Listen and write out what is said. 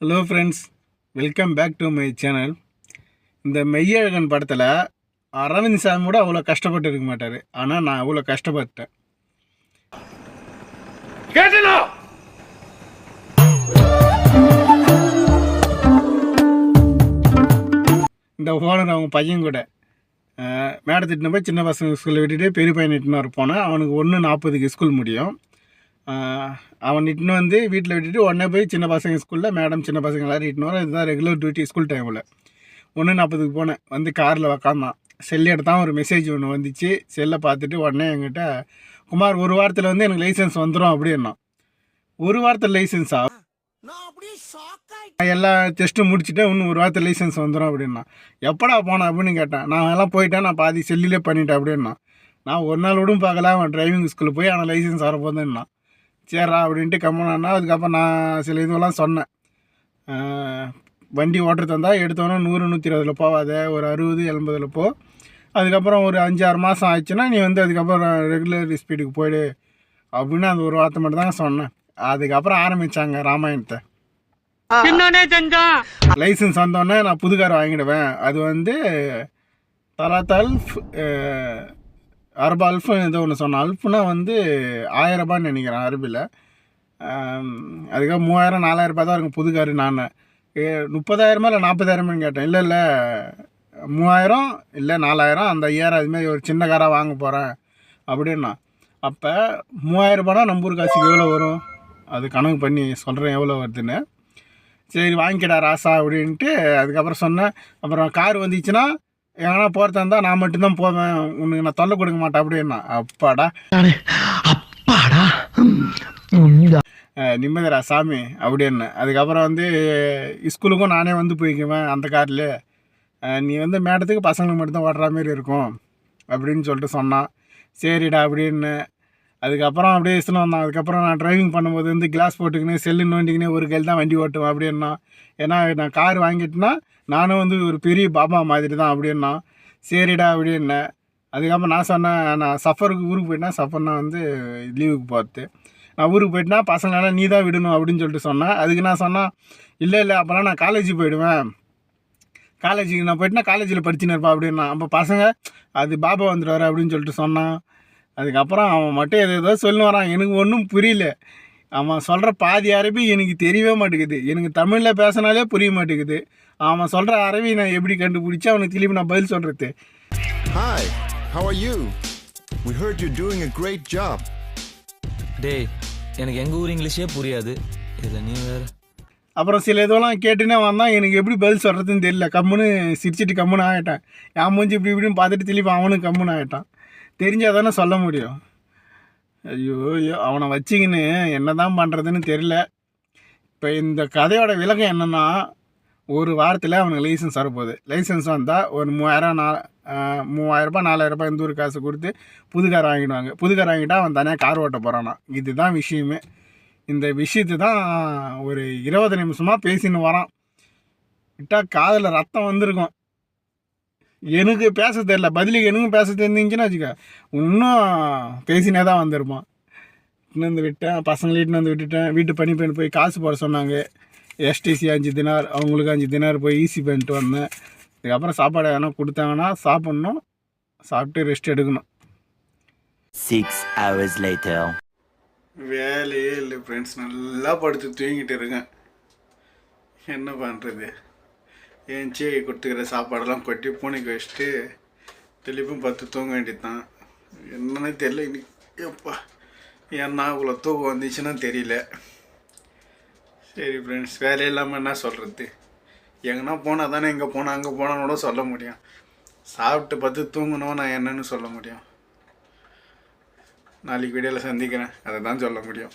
Hello friends welcome back to my channel இந்த மெய்யழகன் படத்தில் அரவிந்த் சாமி கூட அவ்வளோ கஷ்டப்பட்டு இருக்க மாட்டார். ஆனால் நான் அவ்வளோ கஷ்டப்பட்டேன். இந்த ஓனர் அவங்க பையன் கூட அஹ், மேடத்திட்டு போய் சின்ன பசங்க ஸ்கூலில் விட்டுட்டு பெரிய பையன் இட்டுன்னு போனேன் அவனுக்கு ஒன்று நாற்பதுக்கு ஸ்கூல் முடியும். அவன் இட்டுன்னு வந்து வீட்டில் விட்டுட்டு உடனே போய் சின்ன பசங்க ஸ்கூலில் மேடம் சின்ன பசங்க எல்லாரும் இட்டுன்னு வர இதுதான் ரெகுலர் டியூட்டி ஸ்கூல் டைமில் ஒன்று நாற்பதுக்கு போனேன். வந்து காரில் உக்காந்தான். செல் எடுத்தான் ஒரு மெசேஜ் ஒன்று வந்துச்சு. செல்லை பார்த்துட்டு உடனே என்கிட்ட குமார் ஒரு வாரத்தில் வந்து எனக்கு லைசன்ஸ் வந்துடும் அப்படின்னா ஒரு வாரத்தில் லைசன்ஸா நான் எல்லா டெஸ்ட்டும் முடிச்சுட்டு இன்னும் ஒரு வாரத்தில் லைசன்ஸ் வந்துடும் அப்படின்னா எப்படா போனேன் அப்படின்னு கேட்டேன். நான் எல்லாம் போயிட்டேன். நான் பாதி செல்லிலே பண்ணிட்டேன் அப்படின்னா நான் ஒரு நாள் விடும் பார்க்கல. அவன் டிரைவிங் ஸ்கூலில் போய் ஆனால் லைசன்ஸ் வரப்போதுன்னா சரிடா அப்படின்ட்டு கம்மனா அதுக்கப்புறம் நான் சில இதுவெல்லாம் சொன்னேன். வண்டி ஓட்டுறது இருந்தால் எடுத்தோன்னே நூறு நூற்றி இருபதில் போகாத ஒரு அறுபது எண்பதில் போ. அதுக்கப்புறம் ஒரு அஞ்சு ஆறு மாதம் ஆச்சுன்னா நீ வந்து அதுக்கப்புறம் ரெகுலர் ஸ்பீடுக்கு போயிடு அப்படின்னு அந்த ஒரு வார்த்தை மட்டும் தாங்க சொன்னேன். அதுக்கப்புறம் ஆரம்பித்தாங்க ராமாயணத்தை. லைசன்ஸ் வந்தோடனே நான் புது கார் வாங்கிடுவேன். அது வந்து தலாத் அல்ஃப் அஹ், அரபு அல்ஃபு ஏதோ ஒன்று சொன்னேன். அல்ஃபுனா வந்து ஆயிரம் ரூபான்னு நினைக்கிறேன் அரபியில் அதுக்காக மூவாயிரம் நாலாயிரம் ரூபாய் தான் இருக்கும் புது காரு நான். முப்பதாயிரமா இல்லை நாற்பதாயிரமான்னு கேட்டேன். இல்லை இல்லை மூவாயிரம் இல்லை நாலாயிரம் அந்த ஐயாயிரம் அதுமாதிரி ஒரு சின்ன காராக வாங்க போகிறேன் அப்படின்னா. அப்போ மூவாயிரரூபானா நம்பூர் காசுக்கு எவ்வளோ வரும்? அது கணக்கு பண்ணி சொல்கிறேன் எவ்வளோ வருதுன்னு. சரி வாங்கிக்கடா ராசா அப்படின்ட்டு அதுக்கப்புறம் சொன்னேன். அப்புறம் கார் வந்துச்சுன்னா எங்கன்னா போகிறதா இருந்தால் நான் மட்டும்தான் போவேன். உனக்கு நான் தொல்லை கொடுக்க மாட்டேன் அப்படின்னா. அப்பாடா. அப்பாடா. அஹ், நிம்மதிடா சாமி அப்படின்னு. அதுக்கப்புறம் வந்து ஸ்கூலுக்கும் நானே வந்து போய்க்குவேன் அந்த காரில். நீ வந்து மேடத்துக்கு பசங்களுக்கு மட்டும்தான் ஓட்டுற மாதிரி இருக்கும். அப்படின்னு சொல்லிட்டு சொன்னான். சரிடா அப்படின்னு. அதுக்கப்புறம் அப்படியே இசுன்னு வந்தான். அதுக்கப்புறம் நான் டிரைவிங் பண்ணும்போது வந்து கிளாஸ் போட்டுக்கின்னு செல்லு நோண்டிக்கினே ஒரு கையில் தான் வண்டி ஓட்டுவேன் அப்படின்னா ஏன்னா நான் கார் வாங்கிட்டேன்னா நானும் வந்து ஒரு பெரிய பாபா மாதிரி தான் அப்படின்னா சரிடா அப்படின்னேன் அதுக்கப்புறம் நான் சொன்னேன் நான் சஃபருக்கு ஊருக்கு போயிட்டேன் சஃபர்னா வந்து லீவுக்கு போகிறது நான் ஊருக்கு போயிட்டேன்னா பசங்களெல்லாம் நீ தான் விடணும் அப்படின்னு சொல்லிட்டு சொன்னேன். அதுக்கு நான் சொன்னேன் இல்லை இல்லை அப்போலாம் நான் காலேஜ் போயிடுவேன். காலேஜுக்கு நான் போயிட்டுனா காலேஜில் படிச்சுன்னு இருப்பா அப்படின்னா அப்போ பசங்க அது பாபா வந்துடுவார் அப்படின்னு சொல்லிட்டு சொன்னான். அதுக்கப்புறம் அவன் மட்டும் எது ஏதோ சொல்லி வரான். எனக்கு ஒன்றும் புரியல. அவன் சொல்கிற பாதி அரபி எனக்கு தெரியவே மாட்டேங்குது. எனக்கு தமிழில் பேசினாலே புரிய மாட்டேங்குது. அவன் சொல்கிற அரபி நான் எப்படி கண்டுபிடிச்சி அவனுக்கு திருப்பி நான் பதில் சொல்கிறது Hi, how are you? We heard you're doing a great job. டேய் எனக்கு எங்க ஊர் இங்கிலீஷே புரியாது. இதுல நீ வேற. அப்புறம் சில இதெல்லாம் கேட்டுனே வந்தான் எனக்கு எப்படி பதில் சொல்கிறதுன்னு தெரியல. கம்முன்னு சிரிச்சிட்டு கம்முன்னு ஆகிட்டான் என் மூஞ்சி இப்படி இப்படின்னு பார்த்துட்டு திருப்பி அவனும் கம்முன்னு ஆகிட்டான் தெரிஞ்சால் தானே சொல்ல முடியும். ஐயோ ஐயோ அவனை வச்சிக்கின்னு என்ன தான் பண்ணுறதுன்னு தெரியல. இப்போ இந்த கதையோட விளக்கம் என்னென்னா ஒரு வாரத்தில் அவனுக்கு லைசன்ஸ் வரப்போகுது. லைசன்ஸ் வந்தால் ஒரு மூவாயிரம் நா மூவாயிரரூபா நாலாயிரரூபா இந்த ஒரு காசு கொடுத்து புது கார் வாங்கிடுவாங்க. புது கார் வாங்கிட்டால் அவன் தனியாக கார் ஓட்ட போகிறானா இதுதான் விஷயமே. இந்த விஷயத்து தான் ஒரு இருபது நிமிஷமாக பேசின்னு வரான். விட்டால் காதில் ரத்தம் வந்திருக்கும். எனக்கு பேச தெரில பதிலுக்கு எனக்கும் பேச தெரிஞ்சுச்சுன்னா வச்சுக்க. இன்னும் பேசினே தான் வந்திருப்பான் இன்னும் வந்து விட்டேன். பசங்களை இட்டுன்னு வந்து விட்டுட்டேன். வீட்டு பனி பெண் போய் காசு போட சொன்னாங்க. எஸ்டிசி அஞ்சு தினார் அவங்களுக்கு அஞ்சு தினார் போய் ஈஸி பண்ணிட்டு வந்தேன். இதுக்கப்புறம் சாப்பாடு எதனா கொடுத்தாங்கன்னா சாப்பிட்ணும். சாப்பிட்டு ரெஸ்ட் எடுக்கணும். Six hours later. வேலையே இல்லை ஃப்ரெண்ட்ஸ் நல்லா படுத்து தூங்கிட்டு இருக்கேன். என்ன பண்ணுறது ஏஞ்சி கொடுத்துக்கிற சாப்பாடெல்லாம் கொட்டி பூனைக்கு வச்சுட்டு திருப்பியும் பத்து தூங்க வேண்டியது தான் என்னன்னு தெரியல இன்னைக்கு எப்பா ஏன்னா இவ்வளோ தூக்கம் வந்துச்சுன்னா தெரியல. சரி ஃப்ரெண்ட்ஸ் வேலை இல்லாமல் என்ன சொல்கிறது எங்கன்னா போனால் தானே இங்கே போனால் அங்கே போனான்னு கூட சொல்ல முடியும். சாப்பிட்டு பத்து தூங்கணும் நான் என்னன்னு சொல்ல முடியும். நாளைக்கு வீடியோவில் சந்திக்கிறேன். அதை தான் சொல்ல முடியும்.